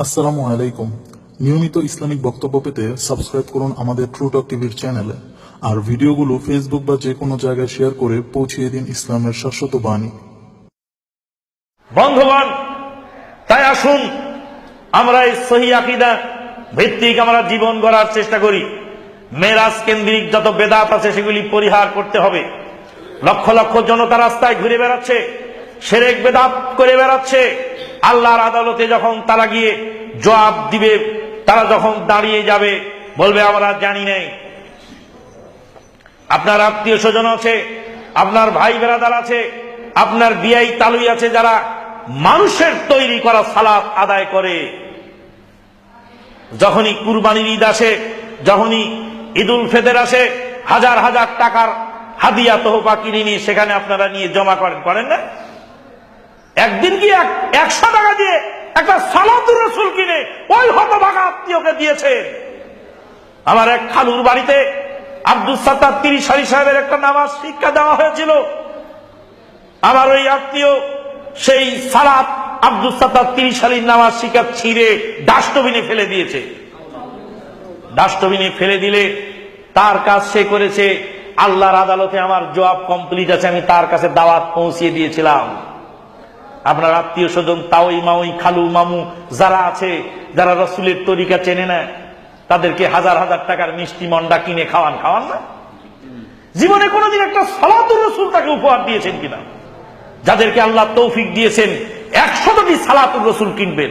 আসসালামু আলাইকুম। নিয়মিত ইসলামিক বক্তব্য পেতে সাবস্ক্রাইব করুন আমাদের ট্রুটক টিভির চ্যানেলে আর ভিডিওগুলো ফেসবুক বা যে কোনো জায়গায় শেয়ার করে পৌঁছিয়ে দিন ইসলামের শাশ্বত বাণী। বন্ধুগণ, তাই আসুন আমরা এই সহি আকিদা ভিত্তিক আমরা জীবন গড়ার চেষ্টা করি। মেরাজ কেন্দ্রিক যত বেদাত আছে সেগুলি পরিহার করতে হবে। লক্ষ লক্ষ জনতা রাস্তায় ঘুরে বেড়াচ্ছে, সেরেক বেদাত করে বেড়াচ্ছে। আল্লাহর আদালতে যখন তারা গিয়ে জবাব দিবে, তারা যখন দাঁড়িয়ে যাবে, বলবে, আমরা জানি নাই। আপনার আত্মীয় স্বজন আছে, আপনার ভাই বেড়াদার আছে, আপনার বিয়াই তালুই আছে, যারা মানুষের তৈরি করা সালাত আদায় করে। যখনই কুরবানির ঈদ আসে, যখনই ঈদুল ফেদের আসে, হাজার হাজার টাকার হাদিয়া তোহফা কিনে নিয়ে সেখানে আপনারা নিয়ে জমা করেন করেন না? একদিন কি এক- একশো টাকা দিয়ে একটা সালাতুর রসুল কিনে ওই হতভাগা আত্মীয়কে দিয়েছে। আমার এক খালুর বাড়িতে আব্দুল সাত্তার তিরিশ সারি সাহেবের একটা নামাজ শিক্ষা দেওয়া হয়েছিল। আমার ওই আত্মীয় সেই সালাত আব্দুল সাত্তার তিরিশ সালির নামাজ শিক্ষা ছিঁড়ে ডাস্টবিনে ফেলে দিয়েছে। ডাস্টবিনে ফেলে দিলে তার কাজ সে করেছে। আল্লাহর আদালতে আমার জবাব কমপ্লিট আছে, আমি তার কাছে দাওয়াত পৌঁছিয়ে দিয়েছিলাম। আপনার আত্মীয় স্বজন, তাওই মাওই, খালু মামু, যারা আছে, যারা রসুলের তরিকা চেনে না, তাদেরকে হাজার হাজার টাকার মিষ্টি মন্ডা কিনে খাওয়ান খাওয়ান না? জীবনে কোনোদিন একটা সালাতুর রসুল তাকে উপহার দিয়েছেন কিনা? যাদেরকে আল্লাহ তৌফিক দিয়েছেন, একশতটি সালাতুর রসুল কিনবেন।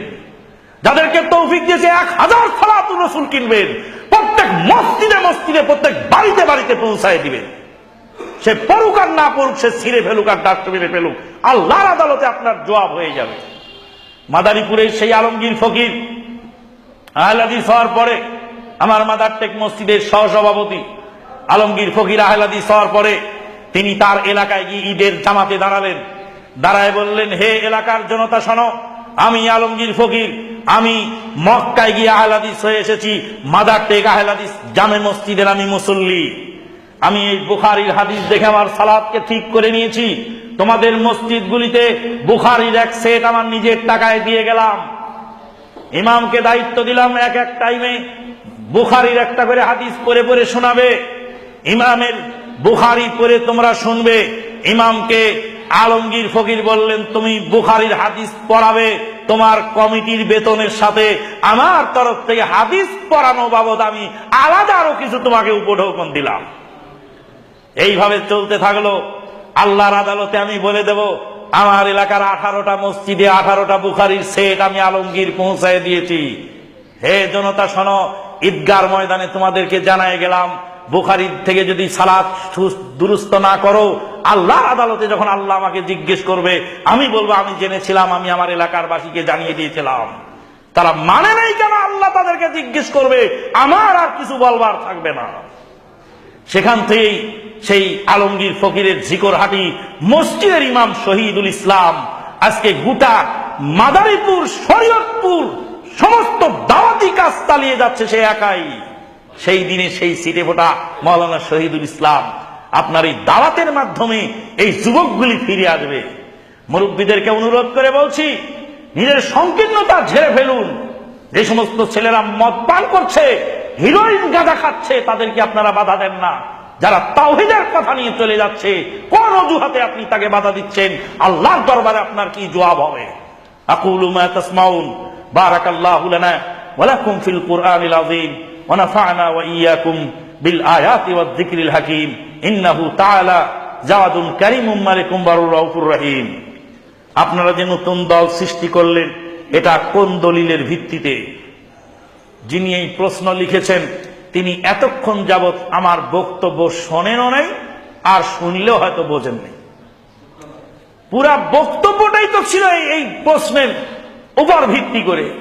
যাদেরকে তৌফিক দিয়েছে এক হাজার সালাতুর রসুল কিনবেন। প্রত্যেক মসজিদে মসজিদে, প্রত্যেক বাড়িতে বাড়িতে পৌঁছায় দিবেন। সে পড়ুক আর না পড়ুক, সে ছিঁড়ে ফেলুক আর ডাস্টবিনে ফেলুক। আল্লাহর আদালতে আপনার জবাব হয়ে যাবে। মাদারীপুরের সেই আলমগীর ফকির, আহলাদিস হওয়ার পরে, আমার মাদার টেক মসজিদের সহসভাপতি, আলমগীর ফকির আহলাদিস হওয়ার পরে, তিনি তার এলাকায় গিয়ে ঈদের জামাতে দাঁড়ালেন। দাঁড়ায় বললেন, হে এলাকার জনতা, শোনো, আমি আলমগীর ফকির, আমি মক্কায় গিয়ে আহলাদিস হয়ে এসেছি। মাদার টেক আহলাদিস জামে মসজিদের আমি মুসল্লি। আমি এই বুখারির হাদিস দেখে আমার সালাদকে ঠিক করে নিয়েছি। তোমাদের মসজিদগুলিতে বুখারির এক সেট আমার নিজের টাকায় দিয়ে গেলাম। ইমামকে দায়িত্ব দিলাম এক এক টাইমে। বুখারির একটা করে হাদিস পরে পরে শোনাবে। ইমামের বুখারি পরে তোমরা শুনবে। ইমামকে আলমগীর ফকির বললেন, তুমি বুখারির হাদিস পড়াবে, তোমার কমিটির বেতনের সাথে। আমার তরফ থেকে হাদিস পড়ানো বাবদ আমি আলাদা আরও কিছু তোমাকে উপঢৌকন দিলাম। এইভাবে চলতে থাকল। আল্লাহর আদালতে আমি বলে দেব, আমার এলাকার আঠারোটা মসজিদে আঠারোটা বুখারির সেট আমি আলমগীর পৌঁছায় দিয়েছি। হে জনতা, শোনো, ঈদগার ময়দানে তোমাদেরকে জানায় গেলাম বুখারির থেকে যদি সালাত সু- দুরুস্ত না করো, আল্লাহর আদালতে যখন আল্লাহ আমাকে জিজ্ঞেস করবে, আমি বলব, আমি জেনেছিলাম, আমি আমার এলাকার বাসীকে জানিয়ে দিয়েছিলাম। তারা মানে নাই কেন আল্লাহ তাদেরকে জিজ্ঞেস করবে? আমার আর কিছু বলবার থাকবে না। সেখান থেকেই সেই আলমগীর ফকিরের ঝিকরহাটি মসজিদের ইমাম শহীদুল ইসলাম আজকে গোটা মাদারীপুর, শরীয়তপুর, সমস্ত দাওয়াতি কাজ চালিয়ে যাচ্ছে সে একাই। সেই দিনে সেই সিটে ফোটা মৌলানা শহীদুল ইসলাম। আপনার এই দাওয়াতের মাধ্যমে এই যুবকগুলি ফিরে আসবে। মুরব্বীদেরকে অনুরোধ করে বলছি, নিজের সংকীর্ণতা ঝেড়ে ফেলুন। যে সমস্ত ছেলেরা মদ পান করছে হিরোইন গাঁজা খাচ্ছে, তাদেরকে আপনারা বাধা দেন না। যারা তাওহিদের কথা নিয়ে চলে যাচ্ছে, কোন অজুহাতে আপনি তাকে বাধা দিচ্ছেন? আল্লাহর দরবারে আপনার কি জবাব হবে? আকুলু মা তাসমাউন, বারাকাল্লাহু লানা, ওয়া লাকুম ফিল কুরআনিল আযীম, ওয়া নাফা'না ওয়া ইয়্যাকুম বিল আয়াতি ওয়াজ যিকরিল হাকীম। ইন্নাহু তাআলা জাওয়াদুন কারীমুম মালিকুম বারুর রাউফুর রহিম। আপনারা যে নতুন দল সৃষ্টি করলেন, এটা কোন দলিলের ভিত্তিতে? যিনি এই প্রশ্ন লিখেছেন, তিনি এতক্ষণ যাবৎ আমার বক্তব্য শোনেনও নাই আর শুনলেও হয়তো বোঝেন নাই। পুরা বক্তব্যটাই তো ছিল এই- প্রশ্নের উপর ভিত্তি করে।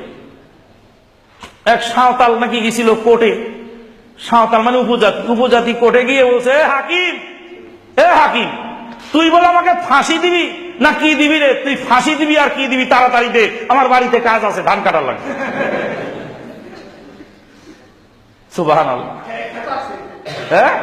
এক সাঁওতাল নাকি গেছিল কোর্টে। সাঁওতাল মানে উপজাতি। উপজাতি কোর্টে গিয়ে বলছে, "এ হাকিম! এ হাকিম! তুই বলে আমাকে ফাঁসি দিবি না কি দিবি রে? তুই ফাঁসি দিবি আর কি দিবি তাড়াতাড়ি দে। আমার বাড়িতে কাজ আছে, ধান কাটার লাগবে সুবাহান হ্যাঁ?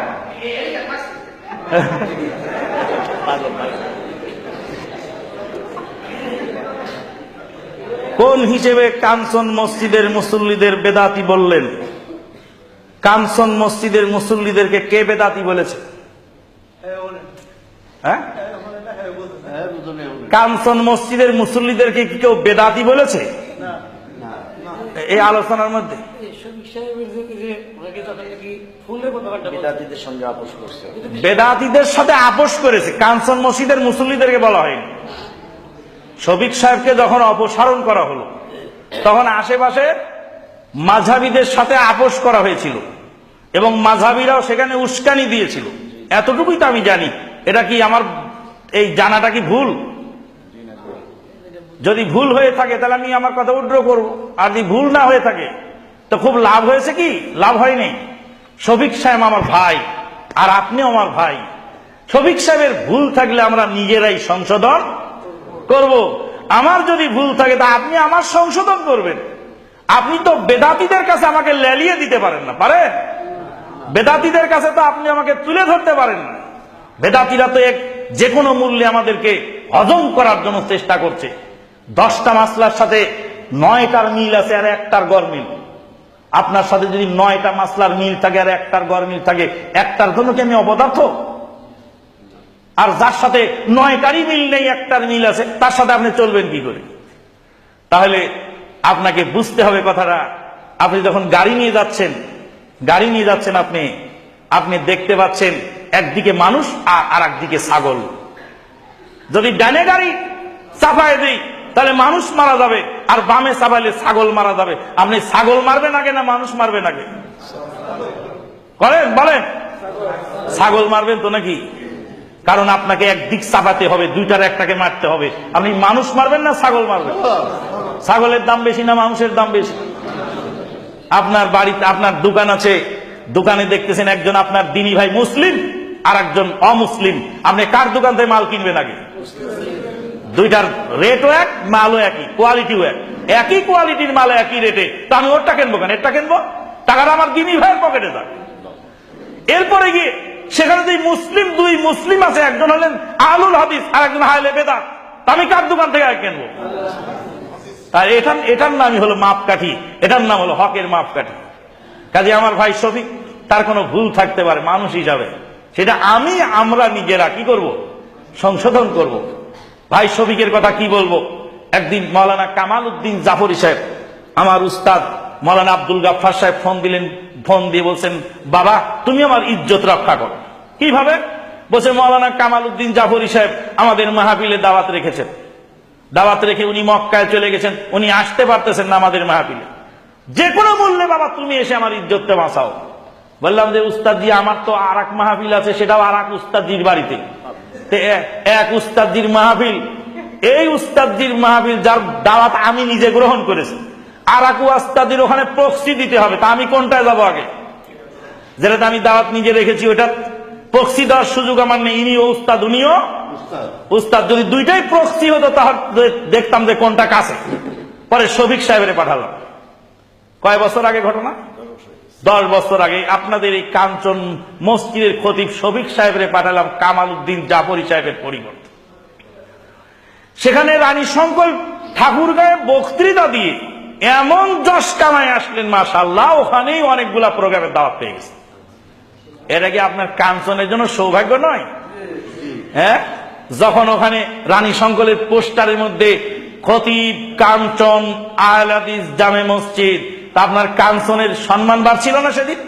কোন হিসেবে কাঞ্চন মসজিদের মুসল্লিদের বেদাতি বললেন? কাঞ্চন মসজিদের মুসল্লিদেরকে কে বেদাতি বলেছে? হ্যাঁ? কাঞ্চন মসজিদের মুসল্লিদেরকে কি কেউ বেদাতি বলেছে? এই আলোচনার মধ্যে। বেদাতিদের সাথে আপোষ করেছে। কাঞ্চন মসজিদের মুসল্লিদেরকে বলা হয়নি। শফিক সাহেবকে যখন অপসারণ করা হলো, তখন আশেপাশে মাঝাবিদের সাথে আপোষ করা হয়েছিল এবং মাঝাবিরাও সেখানে উস্কানি দিয়েছিল। এতটুকুই তো আমি জানি। এটা কি আমার, এই জানাটা কি ভুল? যদি ভুল হয়ে থাকে, তাহলে আমি আমার কথা উড্র করব। আর যদি ভুল না হয়ে থাকে তো খুব লাভ হয়েছে কি? লাভ হয়নি। শফিক সাহেব আমার ভাই, আর আপনিও আমার ভাই। শফিক সাহেবের ভুল থাকলে আমরা নিজেরাই সংশোধন করব। আমার যদি ভুল থাকে, তা আপনি আমার সংশোধন করবেন। আপনি তো বেদাতিদের কাছে আমাকে লেলিয়ে দিতে পারেন না, পারেন? বেদাতিদের কাছে তো আপনি আমাকে তুলে ধরতে পারেন না। বেদাতিরা তো এক যে কোনো মূল্যে আমাদেরকে হজম করার জন্য চেষ্টা করছে। দশটা মাসলার সাথে নয়টার মিল আছে আর একটার গড় মিল। আপনার সাথে যদি নয়টা মাসলার মিল থাকে আর একটার গড় মিল থাকে, একটার জন্য কি আমি অপদার্থ? আর যার সাথে নয়টারই মিল নেই, একটার মিল আছে, তার সাথে আপনি চলবেন কি করে? তাহলে আপনাকে বুঝতে হবে কথাটা। আপনি যখন গাড়ি নিয়ে যাচ্ছেন, গাড়ি নিয়ে যাচ্ছেন আপনি আপনি দেখতে পাচ্ছেন একদিকে মানুষ আর আর একদিকে ছাগল। যদি ডানে গাড়ি চাপায় দিই তাহলে মানুষ মারা যাবে, আর বামে চাপাইলে ছাগল মারা যাবে। আপনি ছাগল মারবেন আগে না মানুষ মারবেন আগে? করেন বলেন। ছাগল মারবেন তো নাকি? কারণ আপনাকে একদিক চাপাতে হবে, দুইটার একটাকে মারতে হবে। আপনি মানুষ মারবেন না ছাগল মারবেন? ছাগলের দাম বেশি না মানুষের দাম বেশি? আপনার বাড়িতে, আপনার দোকান আছে, দোকানে দেখতেছেন একজন আপনার দিনী ভাই মুসলিম আর একজন অমুসলিম। আপনি কার দোকান থেকে মাল কিনবেন আগে? দুইটার রেটও এক, মালও একই কোয়ালিটিও এক। একই কোয়ালিটির মাল একই রেটে তা আমি ওরটা কিনবো কেন? এরটা কিনবো? টাকাটা আমার দিনী ভাইয়ের পকেটে যাক। এরপরে গিয়ে, সেখানে দুই মুসলিম দুই মুসলিম আছে, একজন হলেন আলুল হাদিস, আর একজন হাইলে বেদাত। তা আমি কার দোকান থেকে কিনবো? তাই এটার এটার নামই হলো মাপকাঠি, এটার নাম হলো হকের মাপকাঠি। কাজে আমার ভাই শফিক, তার কোনো ভুল থাকতে পারে, মানুষ হিসাবে। সেটা আমি, আমরা নিজেরা কি করব? সংশোধন করব। ভাই শফিকের কথা কি বলব? একদিন মৌলানা কামাল উদ্দিন জাফরি সাহেব, আমার উস্তাদ মৌলানা আব্দুল গাফার সাহেব ফোন দিলেন, ফোন দিয়ে বলছেন, বাবা, তুমি আমার ইজ্জত রক্ষা করো। কীভাবে? বলছে মৌলানা কামাল উদ্দিন জাফরি সাহেব আমাদের মাহাবিলে দাওয়াত রেখেছেন। দাওয়াত রেখে উনি মক্কায় চলে গেছেন, উনি আসতে পারতেছেন না আমাদের মাহাবিলে যে কোনো মূল্যে, বাবা, তুমি এসে আমার ইজ্জতটা বাঁচাও। বললাম যে, উস্তাদি আমার তো আর এক মাহফিল আছে, সেটাও আর এক উস্তাদির বাড়িতে। এক উস্তাদির মাহফিল। এই উস্তাদির মাহফিল যার দাওয়াত আমি নিজে গ্রহণ করেছি। আর এক উস্তাদির ওখানে প্রক্সি দিতে হবে তা আমি কোনটায় যাব আগে? যেটাতে আমি দাওয়াত নিজে রেখেছি ওটা প্রক্সি দেওয়ার সুযোগ আমার নেই। ইনিও উস্তাদ উনিও উস্তাদ। যদি দুইটাই প্রক্সি হতো তাহলে দেখতাম যে কোনটা কাছে। পরে শফিক সাহেবের পাঠালাম। কয় বছর আগে ঘটনা? দশ বছর আগে আপনাদের এই কাঞ্চন মসজিদের খতিব শফিক সাহেবের পাঠালাম কামাল উদ্দিন জাফরি সাহেবের পরিবর্তে। সেখানে রানী শঙ্কর ঠাকুর গায়ে বক্তৃতা দিয়ে এমন যশ কামায় আসলেন মাশাল্লাহ ওখানেই অনেকগুলা প্রোগ্রামের দাওয়াত পেয়ে গেছে। এটা কি আপনার কাঞ্চনের জন্য সৌভাগ্য নয়? হ্যাঁ? যখন ওখানে রানী শঙ্করের পোস্টারের মধ্যে খতিব কাঞ্চন আহলাদিস জামে মসজিদ তা আপনার কাঞ্চনের সম্মান বাড়ছিল না সেদিন?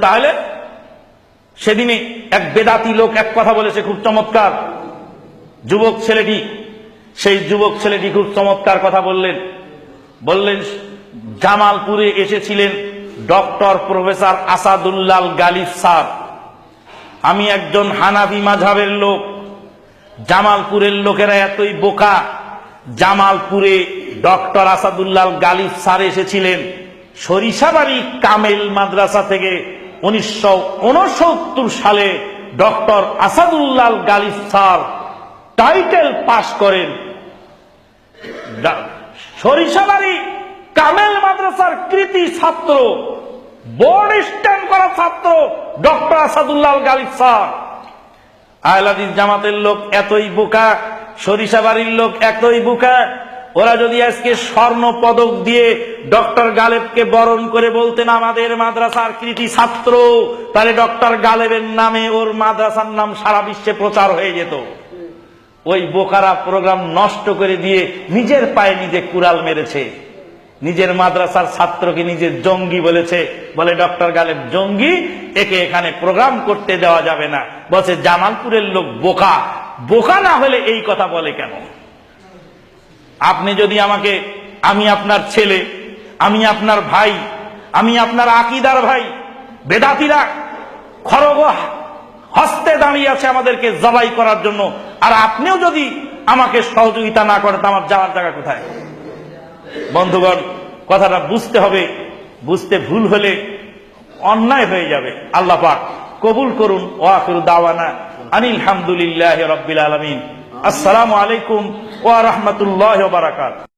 তাহলে সেদিনে এক বেদাতি লোক এক কথা বলেছে, খুব চমৎকার। যুবক ছেলেটি, সেই যুবক ছেলেটি খুব চমৎকার কথা বললেন। বললেন, জামালপুরে এসেছিলেন doctor professor Asadullah Galib sir. আমি একজন হানাফি মাঝাবের লোক। জামালপুরের লোকেরা এতই বোকা জামালপুরে ডক্টর আসাদুল্লাহ গালিব স্যার এসেছিলেন সরিষাবাড়ি কামেল মাদ্রাসা থেকে উনিশশো সালে doctor Asadullah Galib sir title pass করেন। সরিষাবাড়ি কামেল মাদ্রাসার কৃতি ছাত্র, বোর্ড স্ট্যান্ড করা ছাত্র ডক্টর আসাদুল্লাহ গালিব স্যার। আহলাদিস জামাতের লোক এতই বোকা সরিষা বাড়ির লোক এতই বুকা। ওরা যদি আজকে স্বর্ণ পদক দিয়ে ডক্টর গালেবকে বরণ করে বলতেন, আমাদের মাদ্রাসার কৃতি ছাত্র তাহলে ডক্টর গালেবের নামে ওর মাদ্রাসার নাম সারা বিশ্বে প্রচার হয়ে যেত। ওই বোকারা প্রোগ্রাম নষ্ট করে দিয়ে নিজের পায়ে নিজে কুড়াল মেরেছে। নিজের মাদ্রাসার ছাত্রকে নিজের জঙ্গি বলেছে। বলে, ডক্টর গালেব, জঙ্গি, একে এখানে প্রোগ্রাম করতে দেওয়া যাবে না। বলছে, জামালপুরের লোক বোকা বোকা না হলে এই কথা বলে কেন? আপনি যদি আমাকে, আমি আপনার ছেলে, আমি আপনার ভাই, আমি আপনার আকিদার ভাই, বেদাতিরা খরগ হস্তে দাঁড়িয়ে আছে আমাদেরকে জবাই করার জন্য, আর আপনিও যদি আমাকে সহযোগিতা না করেন আমার যাওয়ার জায়গা কোথায়? বন্ধুগণ, কথাটা বুঝতে হবে, বুঝতে ভুল হলে অন্যায় হয়ে যাবে। আল্লাহ পাক কবুল করুন ওয়াকির দাওয়ানা। আনিল হামদুলিল্লাহ রব্বিল আলমিন আসসালামু আলাইকুম ওয়া রাহমাতুল্লাহ বারাকাত